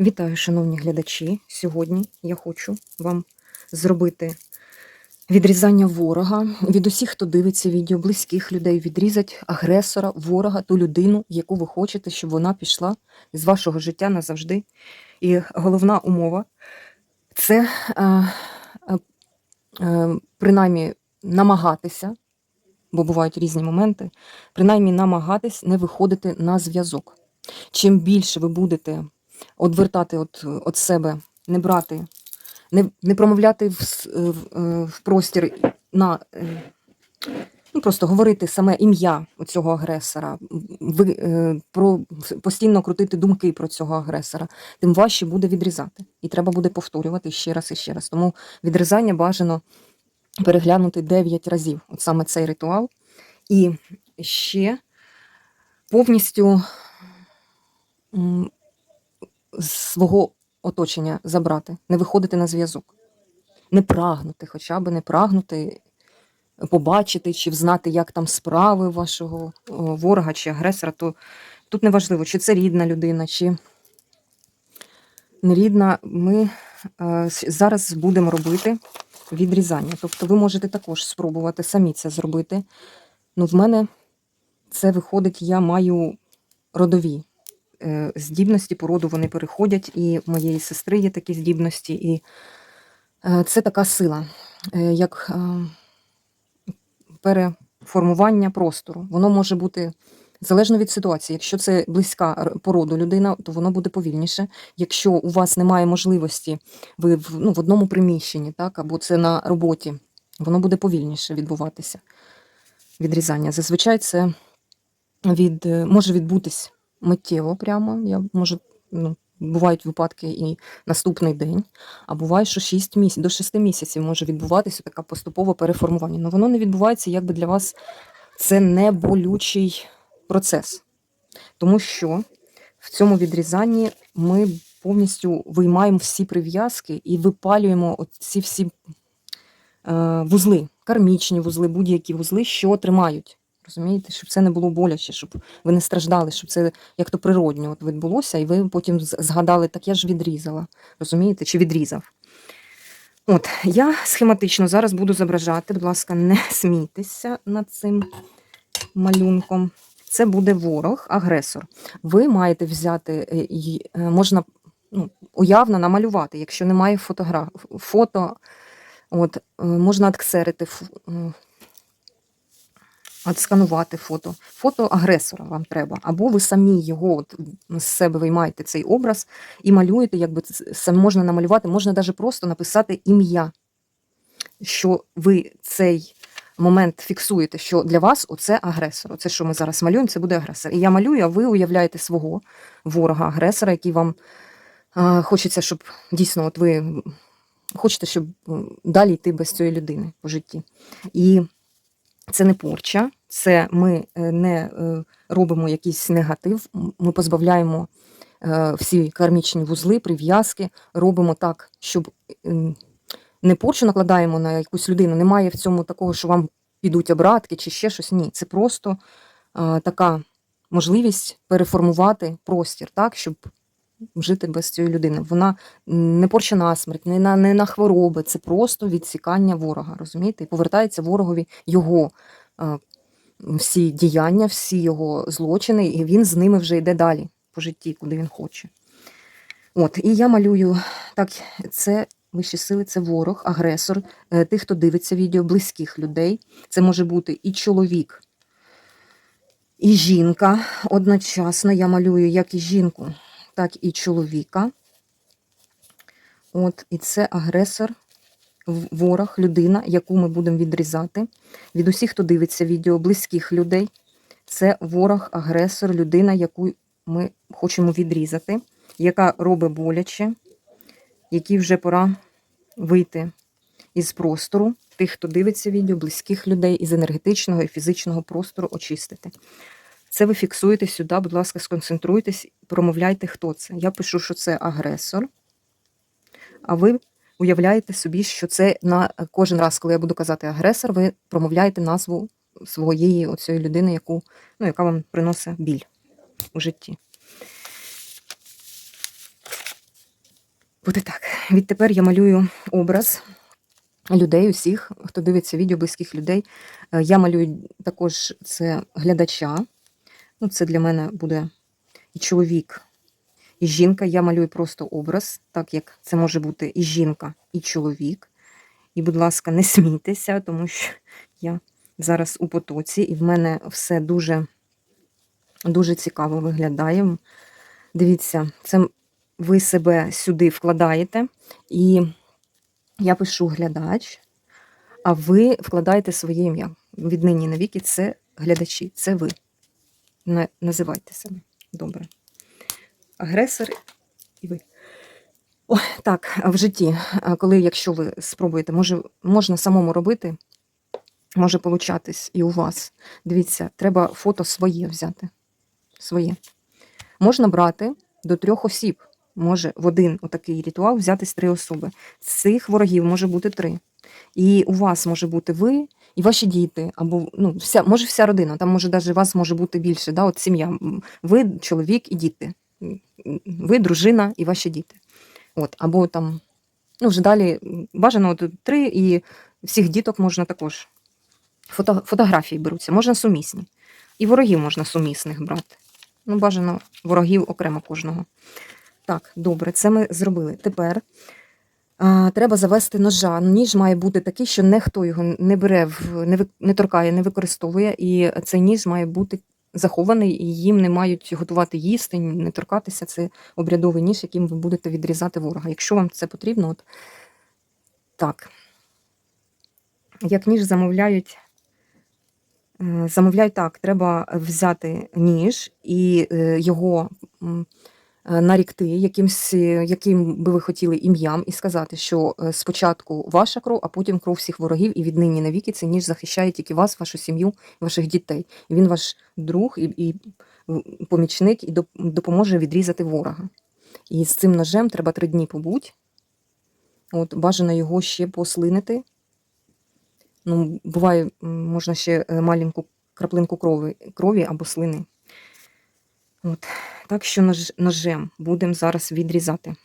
Вітаю, шановні глядачі. Сьогодні я хочу вам зробити відрізання ворога від усіх, хто дивиться відео, близьких людей, відрізати агресора, ворога, ту людину, яку ви хочете, щоб вона пішла з вашого життя назавжди. І головна умова це е, е, е, принаймні намагатися, бо бувають різні моменти, принаймні намагатись не виходити на зв'язок. Чим більше ви будете одвертати от, от себе, не брати, не, не промовляти в, в, е, в простір на. е, Ну, просто говорити саме ім'я цього агресора, ви, е, про, постійно крутити думки про цього агресора, тим важче буде відрізати. І треба буде повторювати ще раз і ще раз. Тому відрізання бажано переглянути 9 разів. От саме цей ритуал. І ще повністю з свого оточення забрати, не виходити на зв'язок, не прагнути, хоча б не прагнути побачити чи взнати, як там справи вашого ворога чи агресора, то тут не важливо, чи це рідна людина, чи не рідна. Ми е, зараз будемо робити відрізання. Тобто ви можете також спробувати самі це зробити. Ну, в мене це виходить, я маю родові е, здібності по роду вони переходять, і в моєї сестри є такі здібності, і е, це така сила, е, як е, переформування простору. Воно може бути залежно від ситуації. Якщо це близька р- по роду людина, то воно буде повільніше. Якщо у вас немає можливості, ви в, ну, в одному приміщенні, так, або це на роботі, воно буде повільніше відбуватися. Відрізання. Зазвичай це від, е, може відбутись миттєво прямо. Я можу, ну, бувають випадки і наступний день, а буває, що 6 місяців, до 6 місяців може відбуватися таке поступове переформування. Але воно не відбувається, якби для вас це не болючий процес. Тому що в цьому відрізанні ми повністю виймаємо всі прив'язки і випалюємо ці всі е, вузли, кармічні вузли, будь-які вузли, що тримають. Розумієте, щоб це не було боляче, щоб ви не страждали, щоб це як то природньо от відбулося, і ви потім згадали, так я ж відрізала. Розумієте, чи відрізав. От, я схематично зараз буду зображати, будь ласка, не смійтеся над цим малюнком. Це буде ворог, агресор. Ви маєте взяти, е, е, можна ну, уявно намалювати, якщо немає фотограф, фото, от, е, можна отксерити, отсканувати фото. Фото агресора вам треба. Або ви самі його от, з себе виймаєте цей образ і малюєте, якби це можна намалювати, можна навіть просто написати ім'я, що ви цей момент фіксуєте, що для вас оце агресор. Оце, що ми зараз малюємо, це буде агресор. І я малюю, а ви уявляєте свого ворога, агресора, який вам а, хочеться, щоб дійсно, от ви хочете, щоб далі йти без цієї людини по житті. І це не порча, це ми е, не е, робимо якийсь негатив, ми позбавляємо е, всі кармічні вузли, прив'язки, робимо так, щоб не порчу накладаємо на якусь людину. Немає в цьому такого, що вам підуть обратки чи ще щось. Ні, це просто така можливість переформувати простір так, щоб жити без цієї людини. Вона не порча на смерть, не на, не на хвороби, це просто відсікання ворога, розумієте? І повертається ворогові його е, всі діяння, всі його злочини, і він з ними вже йде далі по житті, куди він хоче. От, і я малюю так, це вищі сили, це ворог, агресор, е, тих, хто дивиться відео, близьких людей. Це може бути і чоловік, і жінка. Одночасно я малюю як і жінку, так і чоловіка. От, і це агресор, ворог, людина, яку ми будемо відрізати. Від усіх, хто дивиться відео, близьких людей. Це ворог, агресор, людина, яку ми хочемо відрізати, яка робить боляче, якій вже пора вийти із простору, тих, хто дивиться відео, близьких людей, із енергетичного і фізичного простору очистити. Це ви фіксуєте сюди, будь ласка, сконцентруйтесь, промовляйте, хто це. Я пишу, що це агресор, а ви уявляєте собі, що це на кожен раз, коли я буду казати агресор, ви промовляєте назву своєї оцієї людини, яку, ну, яка вам приносить біль у житті. Буде так. Відтепер я малюю образ людей, усіх, хто дивиться відео близьких людей. Е, Я малюю також це глядача. Ну, це для мене буде і чоловік, і жінка. Я малюю просто образ, так як це може бути і жінка, і чоловік. І, будь ласка, не смійтеся, тому що я зараз у потоці, і в мене все дуже, дуже цікаво виглядає. Дивіться, це ви себе сюди вкладаєте, і я пишу глядач, а ви вкладаєте своє ім'я. Віднині навіки це глядачі, це ви. На- Називайте себе. Добре. Агресор і ви. О, так, в житті, коли, якщо ви спробуєте, може, можна самому робити, може получатись і у вас. Дивіться, треба фото своє взяти. Своє. Можна брати до трьох осіб. Може в один отакий ритуал взятись три особи. Цих ворогів може бути три. І у вас може бути ви і ваші діти, або ну, вся, може вся родина, там може навіть вас може бути більше, да, от сім'я. Ви, чоловік і діти. Ви, дружина і ваші діти. От, або там, ну, вже далі бажано от три, і всіх діток можна також. Фото, фотографії беруться, можна сумісні. І ворогів можна сумісних брати. Ну, бажано ворогів окремо кожного. Так, добре, це ми зробили. Тепер треба завести ножа. Ніж має бути такий, що ніхто його не бере, не, торкає, не використовує. І цей ніж має бути захований, і їм не мають готувати їсти, не торкатися. Це обрядовий ніж, яким ви будете відрізати ворога. Якщо вам це потрібно, от так. Як ніж замовляють. Е, Замовляють так, треба взяти ніж і е, його нарікти якимсь, е, яким би ви хотіли ім'ям, і сказати, що е, спочатку ваша кров, а потім кров всіх ворогів, і віднині навіки цей ніж захищає тільки вас, вашу сім'ю, ваших дітей. Він ваш друг і, і помічник, і допоможе відрізати ворога. І з цим ножем треба три дні побуть. От, бажано його ще послинити. Ну, буває, можна ще е, маленьку краплинку крові, крові або слини. От. Так що ножем будемо зараз відрізати.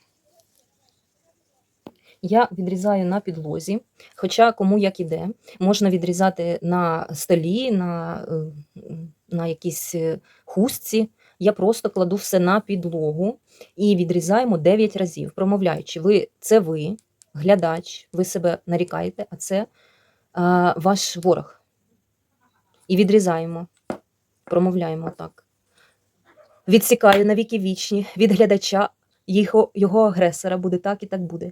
Я відрізаю на підлозі, хоча кому як іде. Можна відрізати на столі, на, е, на якійсь е, хустці. Я просто кладу все на підлогу і відрізаємо 9 разів, промовляючи, ви це ви, глядач, ви себе нарікаєте, а це а, ваш ворог. І відрізаємо, промовляємо так. Відсікаю на віки вічні від глядача його, його агресора, буде так і так буде.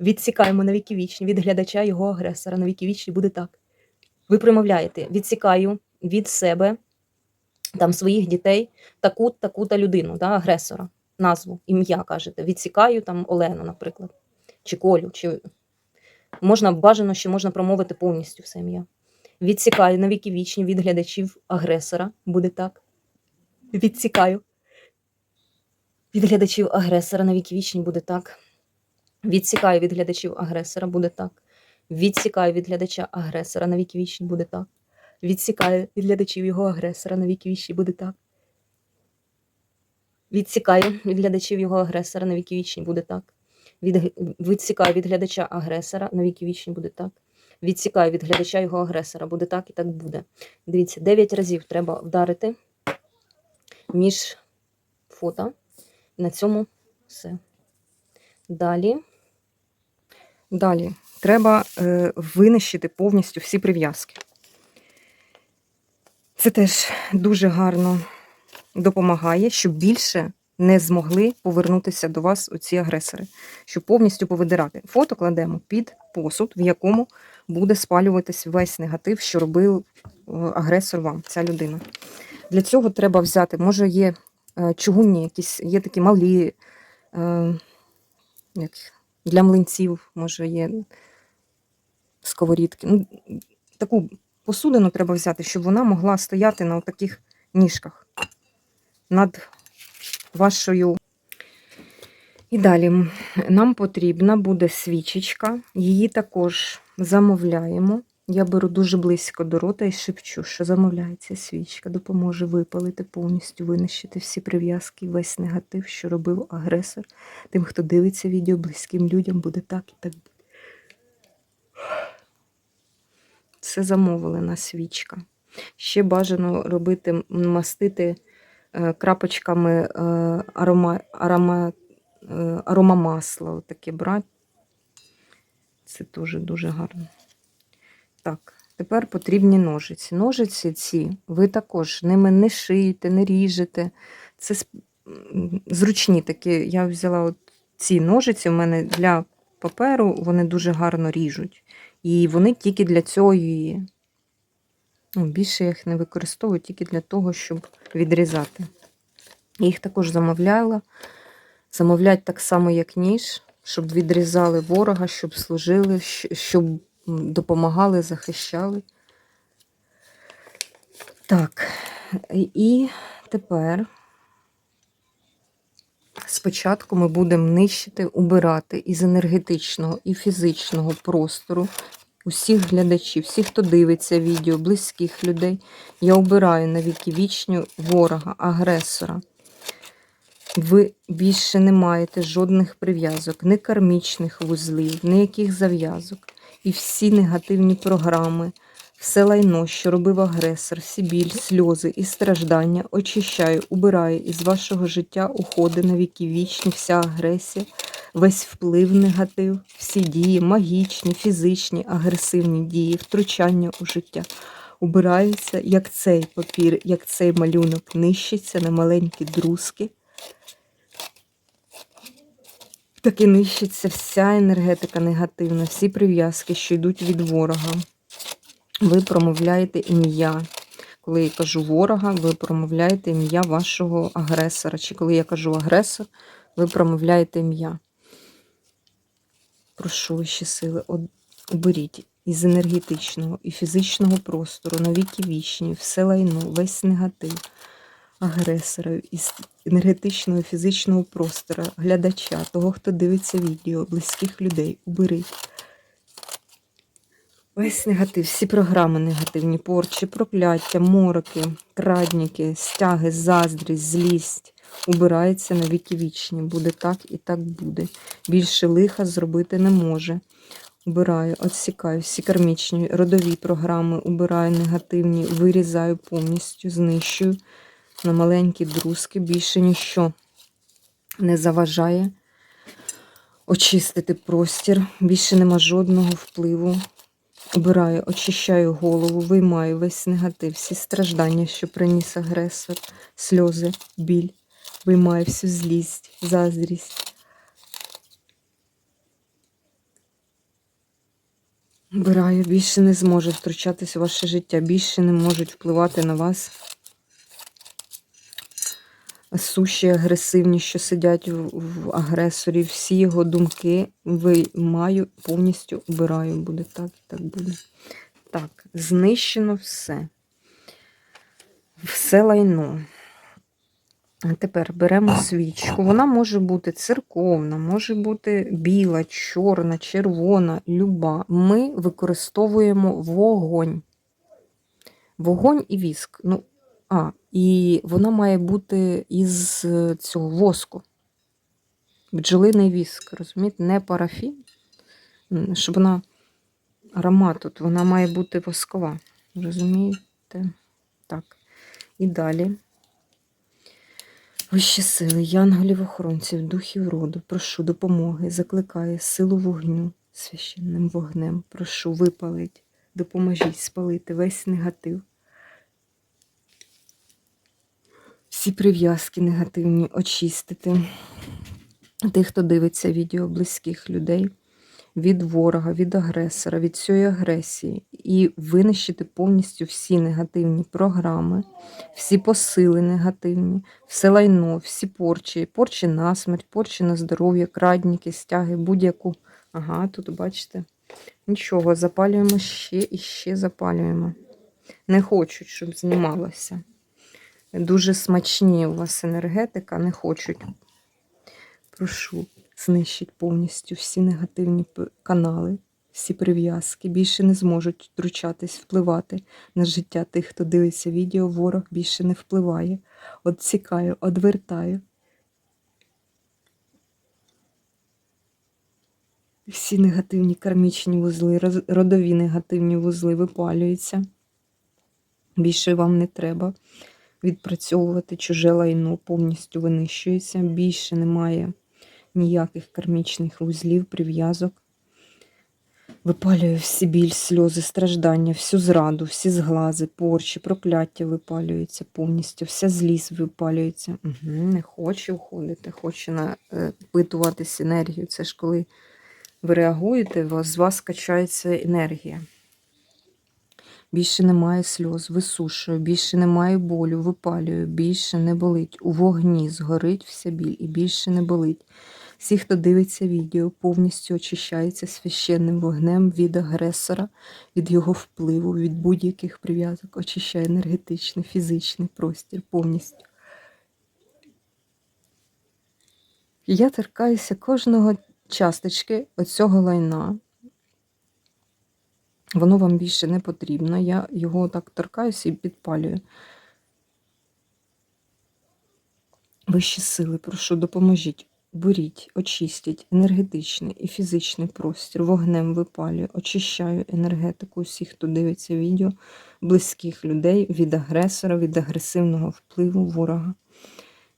Відсікаємо на віки вічні від глядача його агресора, на віки вічні буде так. Ви промовляєте, відсікаю від себе, там своїх дітей, таку таку та людину, да, агресора, назву, ім'я кажете. Відсікаю там Олену, наприклад, чи Колю, чи можна бажано, що можна промовити повністю все ім'я. Відсікаю на віки вічні від глядачів агресора, буде так. Відсікаю. Від глядачів агресора на віки вічні буде так. Відсікаю від глядачів агресора, буде так. Відсікаю від глядача агресора на віки вічні, буде так. Відсікаю від глядачів його агресора на віки вічні, буде так. Відсікаю від глядачів його агресора на віки вічні, буде так. Від, відсікаю від глядача агресора на віки вічні, буде так. Відсікаю від глядача його агресора, буде так і так буде. Дивіться, 9 разів треба вдарити між фото. На цьому все. Далі. Далі треба е, винищити повністю всі прив'язки. Це теж дуже гарно допомагає, щоб більше не змогли повернутися до вас оці агресори, щоб повністю повидирати. Фото кладемо під посуд, в якому буде спалюватись весь негатив, що робив е, агресор вам, ця людина. Для цього треба взяти, може, є е, чугунні, якісь, є такі малі, е, як, для млинців, може, є сковорідки. Ну, таку посудину треба взяти, щоб вона могла стояти на таких ніжках над вашою. І далі нам потрібна буде свічечка, її також замовляємо. Я беру дуже близько до рота і шепчу, що замовляється свічка, допоможе випалити повністю, винищити всі прив'язки, весь негатив, що робив агресор. Тим, хто дивиться відео, близьким людям буде так і так буде. Це замовлена свічка. Ще бажано робити, мастити е, крапочками е, арома, арома, е, аромамасла. Таке брати. Це теж дуже гарно. Так, тепер потрібні ножиці. Ножиці ці ви також ними не шиєте, не ріжете. Це зручні такі. Я взяла от ці ножиці у мене для паперу, вони дуже гарно ріжуть. І вони тільки для цього є. Ну, більше я їх не використовую тільки для того, щоб відрізати. Я їх також замовляла. Замовлять так само, як ніж, щоб відрізали ворога, щоб служили, щоб допомагали, захищали. Так, і тепер спочатку ми будемо нищити, убирати із енергетичного і фізичного простору усіх глядачів, всіх, хто дивиться відео, близьких людей. Я обираю на віки вічню ворога, агресора. Ви більше не маєте жодних прив'язок, ні кармічних вузлів, ніяких зав'язок. І всі негативні програми, все лайно, що робив агресор, всі біль, сльози і страждання очищаю, убираю із вашого життя уходи на віки вічні, вся агресія, весь вплив негатив, всі дії, магічні, фізичні, агресивні дії, втручання у життя. Убираються, як цей папір, як цей малюнок нищиться на маленькі друзки. Так і нищиться вся енергетика негативна, всі прив'язки, що йдуть від ворога. Ви промовляєте ім'я. Коли я кажу ворога, ви промовляєте ім'я вашого агресора. Чи коли я кажу агресор, ви промовляєте ім'я. Прошу вищі сили, оберіть із енергетичного і фізичного простору на віки вічні, все лайно, весь негатив агресора із енергетичного і фізичного простору, глядача, того, хто дивиться відео, близьких людей, уберіть. Весь негатив, всі програми негативні, порчі, прокляття, мороки, крадніки, стяги, заздрість, злість. Убирається на віки вічні. Буде так і так буде. Більше лиха зробити не може. Убираю, відсікаю всі кармічні, родові програми, убираю негативні, вирізаю повністю, знищую на маленькі друзки. Більше ніщо не заважає очистити простір. Більше нема жодного впливу Убираю, очищаю голову, виймаю весь негатив, всі страждання, що приніс агресор, сльози, біль, виймаю всю злість, заздрість. Убираю, більше не зможе втручатись у ваше життя, більше не можуть впливати на вас суші агресивні, що сидять в, агресорі, всі його думки виймаю, повністю убираю. Буде так і так буде. Так, знищено все. Все лайно. Тепер беремо свічку. Вона може бути церковна, може бути біла, чорна, червона, люба. Ми використовуємо вогонь. Вогонь і віск. Ну, а, і вона має бути із е, цього воску. Бджолиний віск, розумієте? Не парафін. Щоб вона аромат тут, вона має бути воскова. Розумієте? Так. І далі. Вищі сили, янголів охоронців, духів роду, прошу допомоги, закликаю силу вогню священним вогнем. Прошу випалить, допоможіть спалити весь негатив. Всі прив'язки негативні очистити. Тих, хто дивиться відео близьких людей від ворога, від агресора, від цієї агресії, і винищити повністю всі негативні програми, всі посили негативні, все лайно, всі порчі, порчі на смерть, порчі на здоров'я, крадніки, стяги, будь-яку. Ага, тут бачите. Нічого, запалюємо ще і ще запалюємо. Не хочуть, щоб знімалося. Дуже смачні у вас енергетика, не хочуть. Прошу, знищить повністю всі негативні канали, всі прив'язки, більше не зможуть втручатись, впливати на життя тих, хто дивиться відео, ворог більше не впливає. Отсікаю, одвертаю. Всі негативні кармічні вузли, родові негативні вузли випалюються. Більше вам не треба відпрацьовувати чуже лайно, повністю винищується. Більше немає ніяких кармічних вузлів, прив'язок. Випалює всі біль, сльози, страждання, всю зраду, всі зглази, порчі, прокляття випалюються повністю, вся злість випалюється. Угу, не хоче уходити, хоче напитуватись енергію. Це ж коли ви реагуєте, з вас качається енергія. Більше немає сльоз, висушую, більше немає болю, випалюю, більше не болить. У вогні згорить вся біль і більше не болить. Всі, хто дивиться відео, повністю очищається священним вогнем від агресора, від його впливу, від будь-яких прив'язок, очищає енергетичний, фізичний простір повністю. Я торкаюся кожного часточки оцього лайна. Воно вам більше не потрібно. Я його так торкаюся і підпалюю. Вищі сили, прошу, допоможіть. Беріть, очистіть енергетичний і фізичний простір, вогнем випалюю, очищаю енергетику усіх, хто дивиться відео, близьких людей від агресора, від агресивного впливу ворога.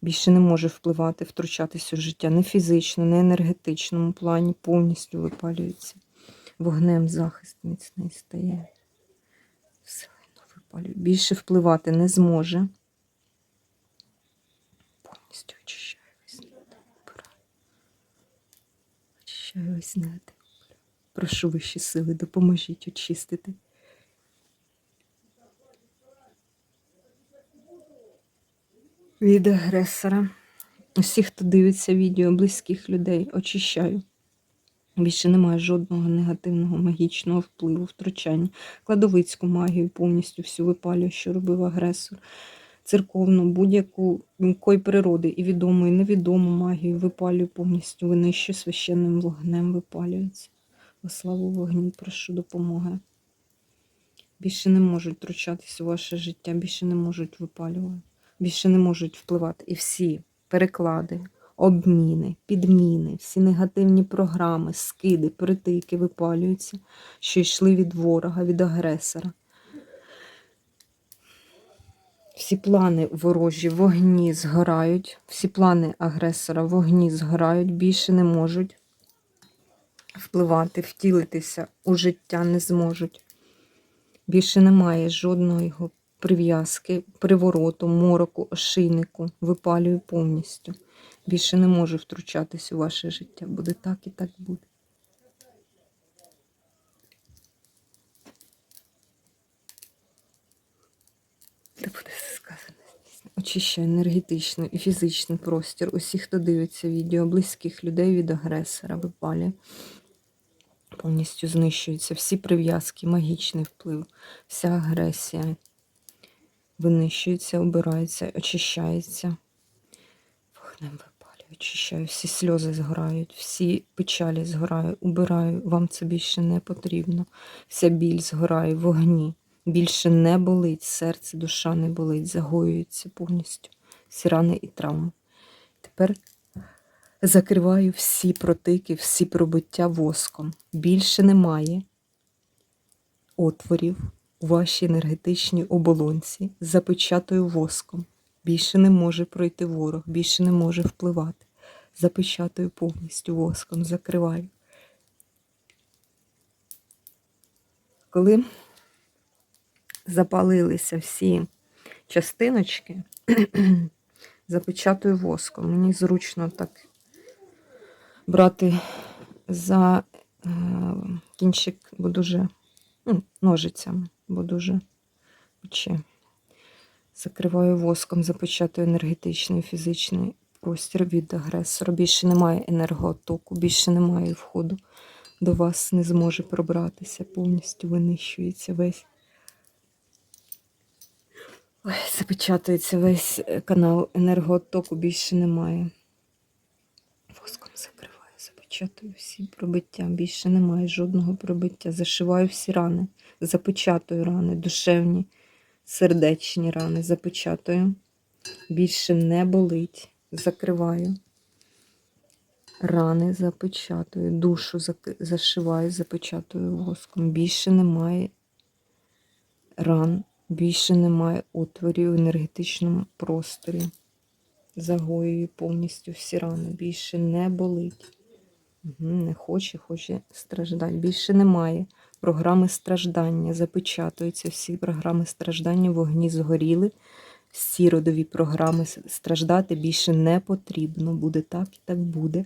Більше не може впливати, втручатися у життя не фізично, не енергетичному плані, повністю випалюється. Вогнем захист міцний стає. Вселено випалює. Більше впливати не зможе. Повністю очищаю весь. Очищаю весь негатив. Прошу вищі сили, допоможіть очистити. Від агресора. Усі, хто дивиться відео, близьких людей, очищаю. Більше немає жодного негативного магічного впливу, втручання. Кладовицьку магію повністю всю випалюю, що робив агресор. Церковну, будь-яку якої природи, і відому, і невідому магію випалюю повністю, винищую священним вогнем випалюється. Во славу вогні, прошу допомоги. Більше не можуть втручатися у ваше життя, більше не можуть випалювати, більше не можуть впливати. І всі переклади, обміни, підміни, всі негативні програми, скиди, притики випалюються, що йшли від ворога, від агресора. Всі плани ворожі вогні згорають, всі плани агресора вогні згорають, більше не можуть впливати, втілитися у життя не зможуть. Більше немає його прив'язки, привороту, мороку, ошийнику. Випалюю повністю. Більше не можу втручатись у ваше життя. Буде так і так буде. Та буде сказано. здійснено. Очищаю енергетичний і фізичний простір. Усіх, хто дивиться відео, близьких людей від агресора, випалює. Повністю знищуються всі прив'язки, магічний вплив, вся агресія винищується, обирається, очищається. Вогнем випалюю, очищаю, всі сльози згорають, всі печалі згорають, убираю. Вам це більше не потрібно. Вся біль згорає в вогні. Більше не болить, серце, душа не болить, загоюється повністю. Всі рани і травми. Тепер закриваю всі протики, всі пробиття воском. Більше немає отворів у вашій енергетичній оболонці. Запечатую воском. Більше не може пройти ворог, більше не може впливати. Запечатую повністю воском, закриваю. Коли запалилися всі частиночки, запечатую воском. Мені зручно так брати за е, кінчик, бо дуже ну, ножицями, бо дуже пече. Закриваю воском, запечатую енергетичний фізичний простір від агресора. Більше немає енергоотоку, більше немає входу до вас, не зможе пробратися, повністю винищується весь. Ой, запечатується весь е, канал енергоотоку, більше немає. Воском закриваю, запечатую всі пробиття. Більше немає жодного пробиття. Зашиваю всі рани, запечатую рани, душевні, сердечні рани, запечатую. Більше не болить. Закриваю. Рани запечатую, душу зашиваю, запечатую воском. Більше немає ран, більше немає отворів в енергетичному просторі. Загоюю повністю всі рани. Більше не болить. Угу, не хоче, хоче страждати. Більше немає. Програми страждання. Запечатуються всі програми страждання, вогні згоріли. Всі родові програми страждати більше не потрібно. Буде так і так буде.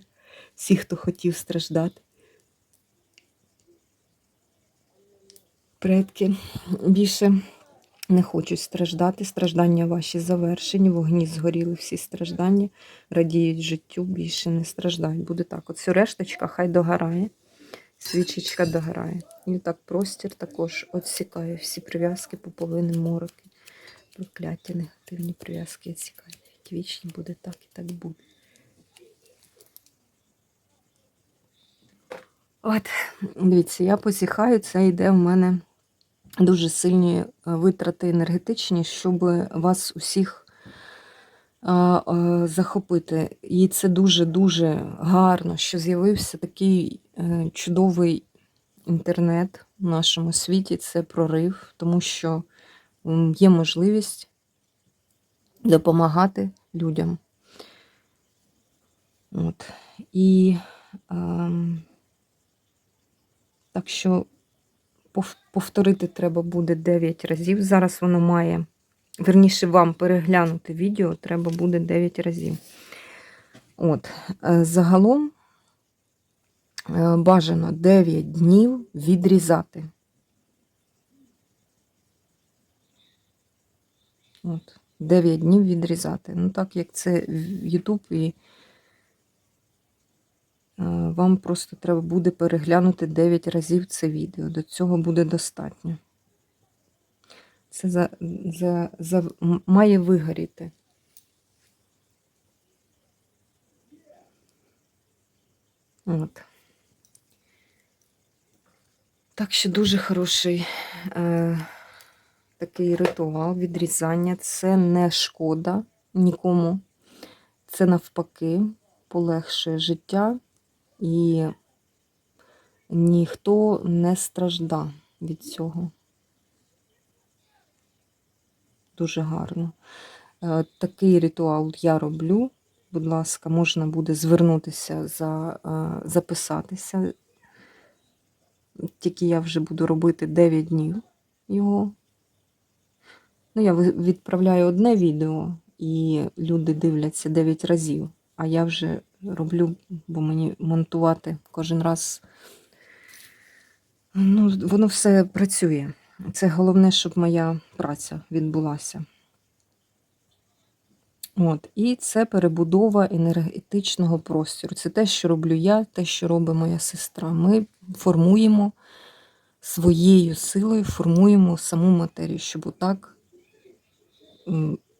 Всі, хто хотів страждати. Предки більше не хочуть страждати. Страждання ваші завершені, вогні згоріли всі страждання, радіють життю, більше не страждають. Буде так. От все решточка хай догорає, свічечка догорає. І так простір також відсікає всі прив'язки, поповини, мороки, прокляття, негативні прив'язки відсікає. Як вічні буде так і так буде. От, дивіться, я посіхаю, це йде в мене дуже сильні е, витрати енергетичні, щоб вас усіх захопити. І це дуже-дуже гарно, що з'явився такий е, чудовий інтернет в нашому світі. Це прорив, тому що є можливість допомагати людям. От. І ем, так що повторити треба буде 9 разів. Зараз воно має, верніше, вам переглянути відео треба буде 9 разів. От, е, загалом е, бажано 9 днів відрізати. От, 9 днів відрізати. Ну, так як це YouTube і е, вам просто треба буде переглянути 9 разів це відео. До цього буде достатньо. Це за, за, за, має вигоріти. От. Так що дуже хороший е, такий ритуал відрізання. Це не шкода нікому. Це навпаки полегшує життя і ніхто не стражда від цього. Дуже гарно. Е, Такий ритуал я роблю. Будь ласка, можна буде звернутися за е, записатися. Тільки я вже буду робити 9 днів його. Ну, я відправляю одне відео, і люди дивляться 9 разів, а я вже роблю, бо мені монтувати кожен раз. Ну, воно все працює. Це головне, щоб моя праця відбулася. От, і це перебудова енергетичного простору. Це те, що роблю я, те, що робить моя сестра. Ми формуємо своєю силою, формуємо саму матерію, щоб отак,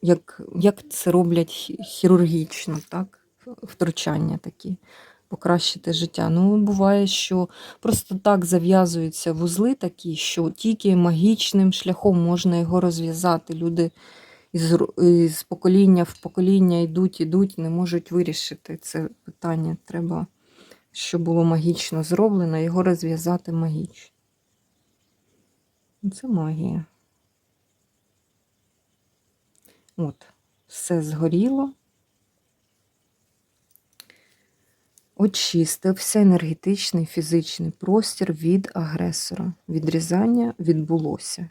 як, як це роблять хірургічно, так? втручання такі, покращити життя. Ну, буває, що просто так зав'язуються вузли такі, що тільки магічним шляхом можна його розв'язати. Люди із, із покоління в покоління йдуть, ідуть, не можуть вирішити це питання. Треба, щоб було магічно зроблено, його розв'язати магічно. Це магія. От, все згоріло. Очистився енергетичний фізичний простір від агресора. Відрізання відбулося.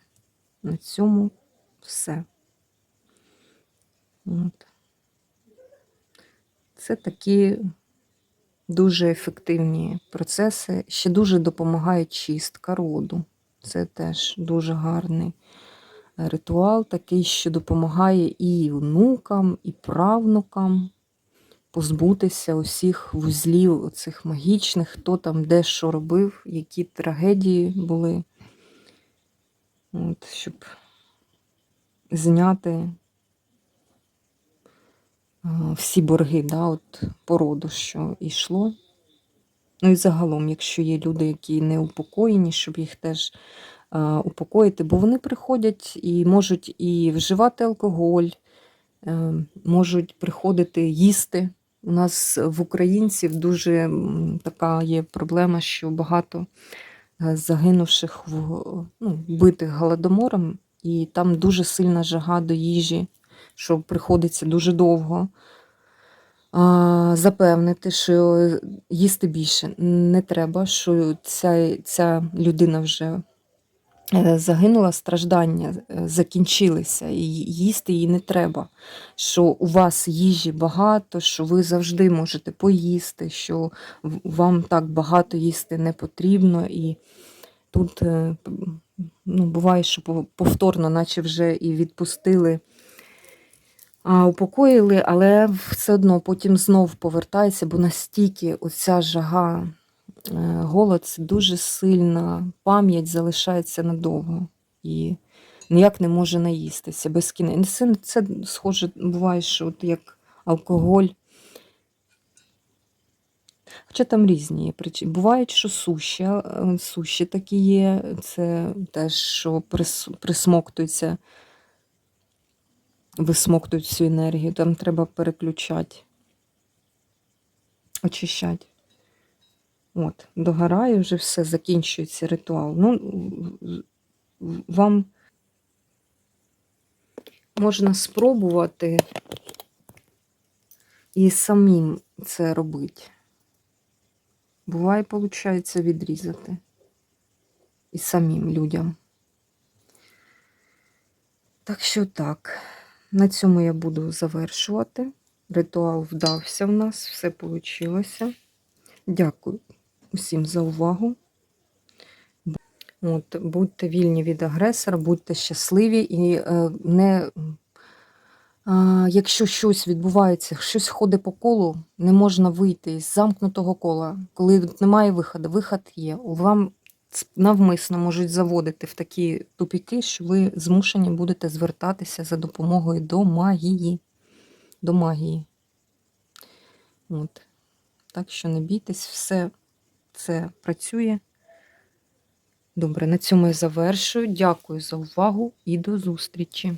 На цьому все. От. Це такі дуже ефективні процеси. Ще дуже допомагає чистка роду. Це теж дуже гарний ритуал, такий, що допомагає і внукам, і правнукам позбутися усіх вузлів, оцих магічних, хто там де що робив, які трагедії були. От, щоб зняти всі борги, да, от, по що йшло. Ну і загалом, якщо є люди, які не упокоєні, щоб їх теж е, упокоїти, бо вони приходять і можуть і вживати алкоголь, е, можуть приходити їсти. У нас в українців дуже така є проблема, що багато е, загинувших в ну, вбитих голодомором, і там дуже сильна жага до їжі, що приходиться дуже довго а, запевнити, що їсти більше не треба, що ця, ця людина вже е, загинула, страждання е, закінчилися, і їсти їй не треба. Що у вас їжі багато, що ви завжди можете поїсти, що вам так багато їсти не потрібно. І тут е, ну, буває, що повторно, наче вже і відпустили а, упокоїли, але все одно потім знов повертається, бо настільки оця жага, е, голод це дуже сильна пам'ять залишається надовго і ніяк не може наїстися без Це, це схоже буває, що от як алкоголь. Хоча там різні є причини. Бувають, що суші, е, суші такі є, це теж, що прис, присмоктується висмоктують всю енергію, там треба переключати, очищати. От, догорає вже все, закінчується ритуал. Ну, вам можна спробувати і самим це робити. Буває, виходить, відрізати. І самим людям. Так що так. На цьому я буду завершувати. Ритуал вдався в нас, все вийшло. Дякую усім за увагу. От, Будьте вільні від агресора, будьте щасливі і е, не. Якщо щось відбувається, щось ходить по колу, не можна вийти із замкнутого кола. Коли немає виходу, виход є. Вам навмисно можуть заводити в такі тупіки, що ви змушені будете звертатися за допомогою до магії. До магії. От. Так що не бійтесь, все це працює. Добре, на цьому я завершую. Дякую за увагу і до зустрічі!